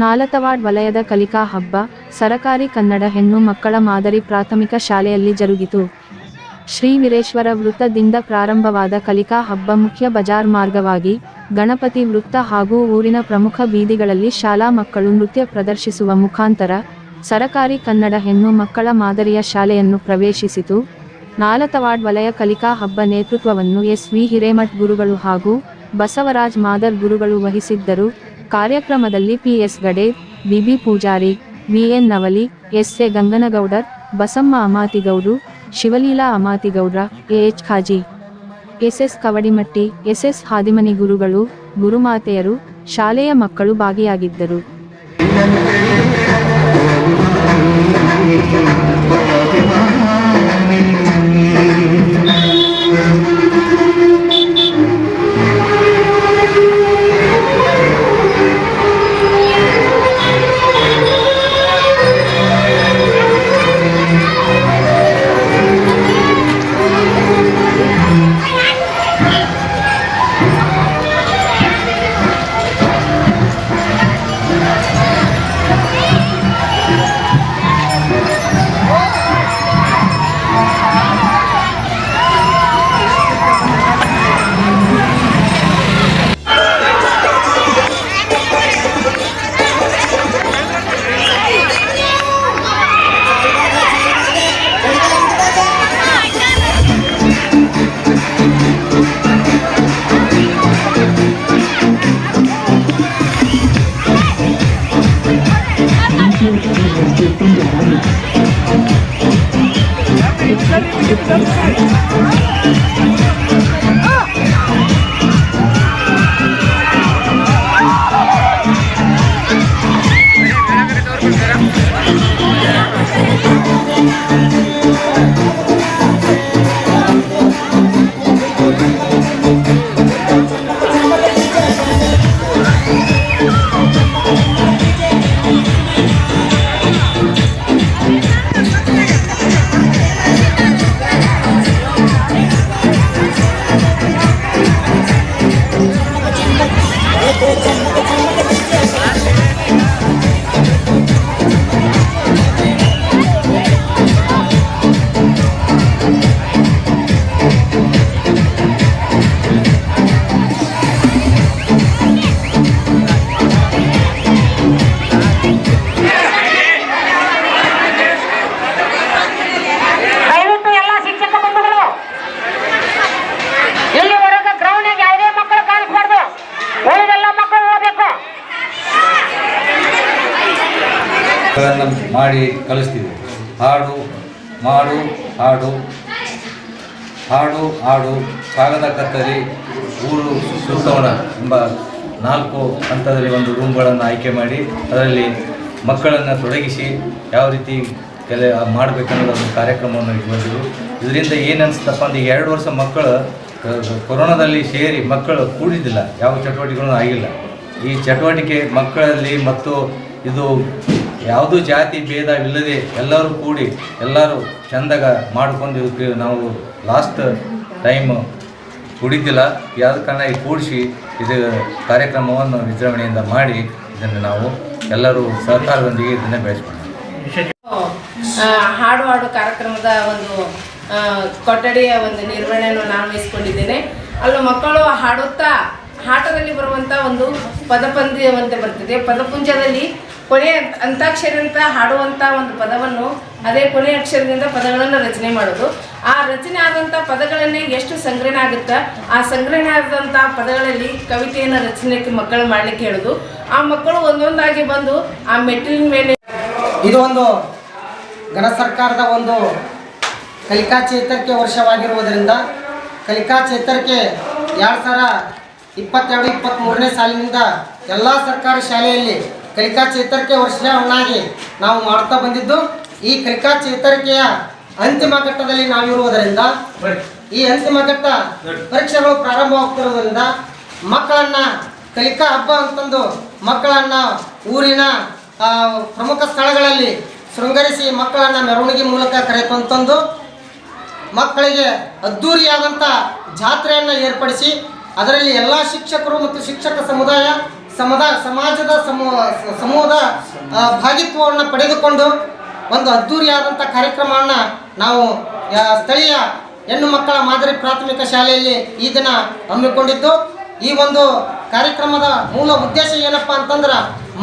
ನಾಲತವಾಡ್ ವಲಯದ ಕಲಿಕಾ ಹಬ್ಬ, ಸರಕಾರಿ ಕನ್ನಡ ಹೆಣ್ಣು ಮಕ್ಕಳ ಮಾದರಿ ಪ್ರಾಥಮಿಕ ಶಾಲೆಯಲ್ಲಿ ಜರುಗಿತು. ಶ್ರೀ ವೀರೇಶ್ವರ ವೃತ್ತದಿಂದ ಪ್ರಾರಂಭವಾದ ಕಲಿಕಾ ಹಬ್ಬ ಮುಖ್ಯ ಬಜಾರ್ ಮಾರ್ಗವಾಗಿ, ಗಣಪತಿ ವೃತ್ತ ಹಾಗೂ ಊರಿನ ಪ್ರಮುಖ ಬೀದಿಗಳಲ್ಲಿ ಶಾಲಾ ಮಕ್ಕಳು ನೃತ್ಯ ಪ್ರದರ್ಶಿಸುವ ಮುಖಾಂತರ, ಸರಕಾರಿ ಕನ್ನಡ ಹೆಣ್ಣು ಮಕ್ಕಳ ಮಾದರಿಯ ಶಾಲೆಯನ್ನು ಪ್ರವೇಶಿಸಿತು. ನಾಲತವಾಡ್ ವಲಯ ಕಲಿಕಾ ಹಬ್ಬ ನೇತೃತ್ವವನ್ನು ಎಸ್ ವಿ ಹಿರೇಮಠ್ ಗುರುಗಳು ಹಾಗೂ ಬಸವರಾಜ್ ಮಾದರ್ ಗುರುಗಳು ವಹಿಸಿದ್ದರು. ಕಾರ್ಯಕ್ರಮದಲ್ಲಿ P S Gade, B B Pujari V N Navali S A Ganganagoudar, Basamma ಅಮಾತಿಗೌಡ್ರು, Shivaleela Amatigoudra, A H Khaji. S S Kavadimatti, S S Hadimani ಗುರುಗಳು, ಗುರುಮಾತೆಯರು, ಶಾಲೆಯ ಮಕ್ಕಳು ಭಾಗಿಯಾಗಿದ್ದರು. ಮಾಡಿ ಕಲಿಸ್ತೀವಿ. ಹಾಡು, ಮಾಡು, ಹಾಡು ಹಾಡು ಹಾಡು, ಕಾಗದ ಕತ್ತರಿ, ಊರು ಸುತ್ತೋಣ ಎಂಬ ನಾಲ್ಕು ಹಂತದಲ್ಲಿ ಒಂದು ರೂಮ್ಗಳನ್ನು ಆಯ್ಕೆ ಮಾಡಿ ಅದರಲ್ಲಿ ಮಕ್ಕಳನ್ನು ತೊಡಗಿಸಿ ಯಾವ ರೀತಿ ಕೆಲ, ಮಾಡಬೇಕನ್ನೋದು ಒಂದು ಕಾರ್ಯಕ್ರಮವನ್ನು ಇಟ್ಕೊಂಡಿದ್ರು ಇದರಿಂದ ಏನು ಅನಿಸ್ತಪ್ಪ ಅಂದ್ರೆ ಎರಡು ವರ್ಷ ಮಕ್ಕಳು ಕೊರೋನಾದಲ್ಲಿ ಸೇರಿ ಮಕ್ಕಳು ಕೂಡಿದ್ದಿಲ್ಲ. ಯಾವ ಚಟುವಟಿಕೆಗಳೂ ಆಗಿಲ್ಲ. ಈ ಚಟುವಟಿಕೆ ಮಕ್ಕಳಲ್ಲಿ ಮತ್ತು ಇದು ಯಾವುದೂ ಜಾತಿ ಭೇದವಿಲ್ಲದೆ ಎಲ್ಲರೂ ಕೂಡಿ ಎಲ್ಲರೂ ಚಂದಾಗ ಮಾಡ್ಕೊಂಡು ನಾವು ಲಾಸ್ಟ್ ಟೈಮ್ ಕುಡಿತಿಲ್ಲ. ಯಾವ್ದು ಕಾರಣ ಕೂಡಿಸಿ ಇದು ಕಾರ್ಯಕ್ರಮವನ್ನು ವಿಜೃಂಭಣೆಯಿಂದ ಮಾಡಿ ಇದನ್ನು ನಾವು ಎಲ್ಲರೂ ಸಹಕಾರದೊಂದಿಗೆ ಇದನ್ನೇ ಬೆಳೆಸ್ಕೊಂಡು ಹಾಡು ಹಾಡು ಕಾರ್ಯಕ್ರಮದ ಒಂದು ಕೊಠಡಿಯ ಒಂದು ನಿರ್ವಹಣೆಯನ್ನು ನಾನು ವಹಿಸ್ಕೊಂಡಿದ್ದೇನೆ. ಅಲ್ಲೂ ಮಕ್ಕಳು ಹಾಡುತ್ತಾ ಆಟದಲ್ಲಿ ಬರುವಂಥ ಒಂದು ಪದಪಂದ್ಯವಂತೆ ಬರ್ತದೆ. ಪದಪುಂಜದಲ್ಲಿ ಕೊನೆಯ ಅಂತಾಕ್ಷರಿ ಅಂತ ಹಾಡುವಂಥ ಒಂದು ಪದವನ್ನು ಅದೇ ಕೊನೆಯ ಅಕ್ಷರದಿಂದ ಪದಗಳನ್ನು ರಚನೆ ಮಾಡೋದು. ಆ ರಚನೆ ಆದಂಥ ಪದಗಳನ್ನೇ ಎಷ್ಟು ಸಂಗ್ರಹಣೆ ಆಗುತ್ತಾ? ಆ ಸಂಗ್ರಹಣೆ ಆದಂಥ ಪದಗಳಲ್ಲಿ ಕವಿತೆಯನ್ನು ರಚನೆಗೆ ಮಕ್ಕಳು ಮಾಡಲಿಕ್ಕೆ ಹೇಳೋದು. ಆ ಮಕ್ಕಳು ಒಂದೊಂದಾಗಿ ಬಂದು ಆ ಮೆಟ್ಟಿಲಿನ ಮೇಲೆ ಇದು ಒಂದು ಘನ ಸರ್ಕಾರದ ಒಂದು ಕಲಿಕಾ ಚೇತರಿಕೆ ವರ್ಷವಾಗಿರುವುದರಿಂದ ಕಲಿಕಾ ಚೇತರಿಕೆ ಎರಡು ಸಾವಿರ ಇಪ್ಪತ್ತೆರಡು ಇಪ್ಪತ್ತ್ಮೂರನೇ ಸಾಲಿನಿಂದ ಎಲ್ಲ ಸರ್ಕಾರಿ ಶಾಲೆಯಲ್ಲಿ ಕಲಿಕಾ ಚೇತರಿಕೆ ವರ್ಷವನ್ನಾಗಿ ನಾವು ಮಾಡ್ತಾ ಬಂದಿದ್ದು, ಈ ಕಲಿಕಾ ಚೇತರಿಕೆಯ ಅಂತಿಮ ಘಟ್ಟದಲ್ಲಿ ನಾವಿರುವುದರಿಂದ, ಈ ಅಂತಿಮ ಘಟ್ಟ ಪರೀಕ್ಷೆಗಳು ಪ್ರಾರಂಭವಾಗ್ತಿರೋದ್ರಿಂದ ಮಕ್ಕಳನ್ನ ಕಲಿಕಾ ಹಬ್ಬ ಅಂತಂದು ಮಕ್ಕಳನ್ನ ಊರಿನ ಪ್ರಮುಖ ಸ್ಥಳಗಳಲ್ಲಿ ಶೃಂಗರಿಸಿ ಮಕ್ಕಳನ್ನ ಮೆರವಣಿಗೆ ಮೂಲಕ ಕರೆತಂತಂದು ಮಕ್ಕಳಿಗೆ ಅದ್ಧೂರಿಯಾದಂಥ ಜಾತ್ರೆಯನ್ನು ಏರ್ಪಡಿಸಿ ಅದರಲ್ಲಿ ಎಲ್ಲ ಶಿಕ್ಷಕರು ಮತ್ತು ಶಿಕ್ಷಕ ಸಮುದಾಯ ಸಮುದಾಯ ಸಮಾಜದ ಸಮೂಹ ಸಮೂಹದ ಭಾಗಿತ್ವವನ್ನು ಪಡೆದುಕೊಂಡು ಒಂದು ಅದ್ಧೂರಿಯಾದಂಥ ಕಾರ್ಯಕ್ರಮವನ್ನು ನಾವು ಸ್ಥಳೀಯ ಹೆಣ್ಣು ಮಕ್ಕಳ ಮಾದರಿ ಪ್ರಾಥಮಿಕ ಶಾಲೆಯಲ್ಲಿ ಈ ದಿನ ಹಮ್ಮಿಕೊಂಡಿದ್ದು. ಈ ಒಂದು ಕಾರ್ಯಕ್ರಮದ ಮೂಲ ಉದ್ದೇಶ ಏನಪ್ಪ ಅಂತಂದ್ರೆ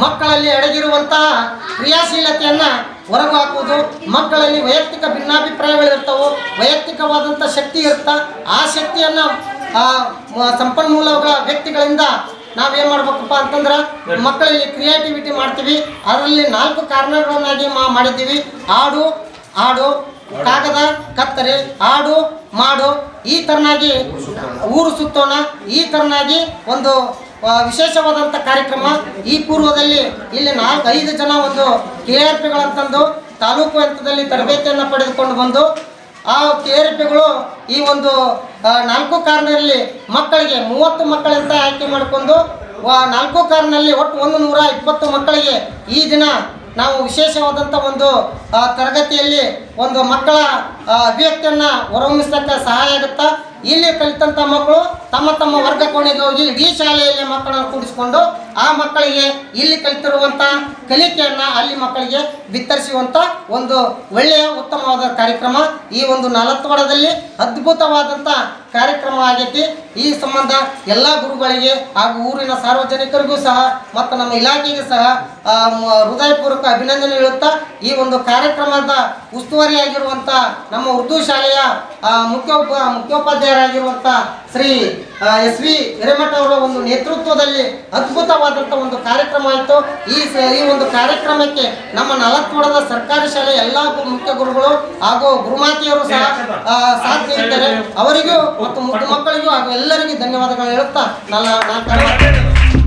ಮಕ್ಕಳಲ್ಲಿ ಅಡಗಿರುವಂತಹ ಕ್ರಿಯಾಶೀಲತೆಯನ್ನು ಹೊರಗು ಹಾಕುವುದು. ಮಕ್ಕಳಲ್ಲಿ ವೈಯಕ್ತಿಕ ಭಿನ್ನಾಭಿಪ್ರಾಯಗಳು ಇರ್ತವೆ ವೈಯಕ್ತಿಕವಾದಂಥ ಶಕ್ತಿ ಇರ್ತಾ, ಆ ಶಕ್ತಿಯನ್ನು ಆ ಸಂಪನ್ಮೂಲ ಸಂಪನ್ಮೂಲಗಳ ವ್ಯಕ್ತಿಗಳಿಂದ ನಾವೇನು ಮಾಡ್ಬೇಕಪ್ಪ ಅಂತಂದ್ರೆ ಮಕ್ಕಳಲ್ಲಿ ಕ್ರಿಯೇಟಿವಿಟಿ ಮಾಡ್ತೀವಿ. ಅದರಲ್ಲಿ ನಾಲ್ಕು ಕಾರಣಗಳನ್ನಾಗಿ ಮಾಡಿದ್ದೀವಿ. ಹಾಡು ಹಾಡು ಕಾಗದ ಕತ್ತರಿ ಹಾಡು ಮಾಡು. ಈ ತರನಾಗಿ ಊರು ಸುತ್ತೋಣ. ಈ ತರನಾಗಿ ಒಂದು ವಿಶೇಷವಾದಂಥ ಕಾರ್ಯಕ್ರಮ. ಈ ಪೂರ್ವದಲ್ಲಿ ಇಲ್ಲಿ ನಾಲ್ಕು ಐದು ಜನ ಒಂದು ಕೆ ಆರ್ ಪಿಗಳಂತಂದು ತಾಲೂಕು ಹಂತದಲ್ಲಿ ತರಬೇತಿಯನ್ನು ಪಡೆದುಕೊಂಡು ಬಂದು ಆ ಕೆ ಆರ್ ಪಿಗಳು ಈ ಒಂದು ನಾಲ್ಕು ಕಾರ್ನಲ್ಲಿ ಮಕ್ಕಳಿಗೆ ಮೂವತ್ತು ಮಕ್ಕಳಂತ ಆಯ್ಕೆ ಮಾಡಿಕೊಂಡು ನಾಲ್ಕು ಕಾರ್ನಲ್ಲಿ ಒಟ್ಟು ಒಂದು ನೂರ ಇಪ್ಪತ್ತು ಮಕ್ಕಳಿಗೆ ಈ ದಿನ ನಾವು ವಿಶೇಷವಾದಂಥ ಒಂದು ತರಗತಿಯಲ್ಲಿ ಒಂದು ಮಕ್ಕಳ ಅಭಿವ್ಯಕ್ತಿಯನ್ನು ಹೊರಹೊಮ್ಮಿಸಕ್ಕೆ ಸಹಾಯ ಆಗುತ್ತಾ? ಇಲ್ಲಿ ಕಲಿತಂಥ ಮಕ್ಕಳು ತಮ್ಮ ತಮ್ಮ ವರ್ಗ ಕೋಣೆಗೆ ಹೋಗಿ ಇಡೀ ಶಾಲೆಯಲ್ಲಿ ಮಕ್ಕಳನ್ನು ಕೂಡಿಸ್ಕೊಂಡು ಆ ಮಕ್ಕಳಿಗೆ ಇಲ್ಲಿ ಕಲಿತಿರುವಂಥ ಕಲಿಕೆಯನ್ನು ಅಲ್ಲಿ ಮಕ್ಕಳಿಗೆ ಬಿತ್ತರಿಸುವಂಥ ಒಂದು ಒಳ್ಳೆಯ ಉತ್ತಮವಾದ ಕಾರ್ಯಕ್ರಮ. ಈ ಒಂದು ನಾಲ್ಕವಾಡದಲ್ಲಿ ಅದ್ಭುತವಾದಂಥ ಕಾರ್ಯಕ್ರಮ ಆಗೈತಿ. ಈ ಸಂಬಂಧ ಎಲ್ಲ ಗುರುಗಳಿಗೆ ಹಾಗೂ ಊರಿನ ಸಾರ್ವಜನಿಕರಿಗೂ ಸಹ ಮತ್ತು ನಮ್ಮ ಇಲಾಖೆಗೆ ಸಹ ಹೃದಯಪೂರ್ವಕ ಅಭಿನಂದನೆ ಹೇಳುತ್ತಾ, ಈ ಒಂದು ಕಾರ್ಯಕ್ರಮದ ಉಸ್ತುವಾರಿಯಾಗಿರುವಂಥ ನಮ್ಮ ಉರ್ದು ಶಾಲೆಯ ಮುಖ್ಯೋಪ ಮುಖ್ಯೋಪಾಧ್ಯಾಯರಾಗಿರುವಂಥ ಶ್ರೀ ಎಸ್ ವಿ ಹಿರೇಮಠ ಅವರ ಒಂದು ನೇತೃತ್ವದಲ್ಲಿ ಅದ್ಭುತವಾದಂಥ ಒಂದು ಕಾರ್ಯಕ್ರಮ ಆಯಿತು. ಈ ಈ ಒಂದು ಕಾರ್ಯಕ್ರಮಕ್ಕೆ ನಮ್ಮ ನಲತ್ವಾಡದ ಸರ್ಕಾರಿ ಶಾಲೆ ಎಲ್ಲ ಮುಖ್ಯ ಗುರುಗಳು ಹಾಗೂ ಗುರುಮಾತೆಯವರು ಸಹ ಸಾಥ್ ನೀಡಿದ್ದಾರೆ ಅವರಿಗೂ ಮತ್ತು ಮಕ್ಕಳಿಗೂ ಹಾಗೂ ಎಲ್ಲರಿಗೂ ಧನ್ಯವಾದಗಳು ಹೇಳುತ್ತಾ ನನ್ನ ನಾನು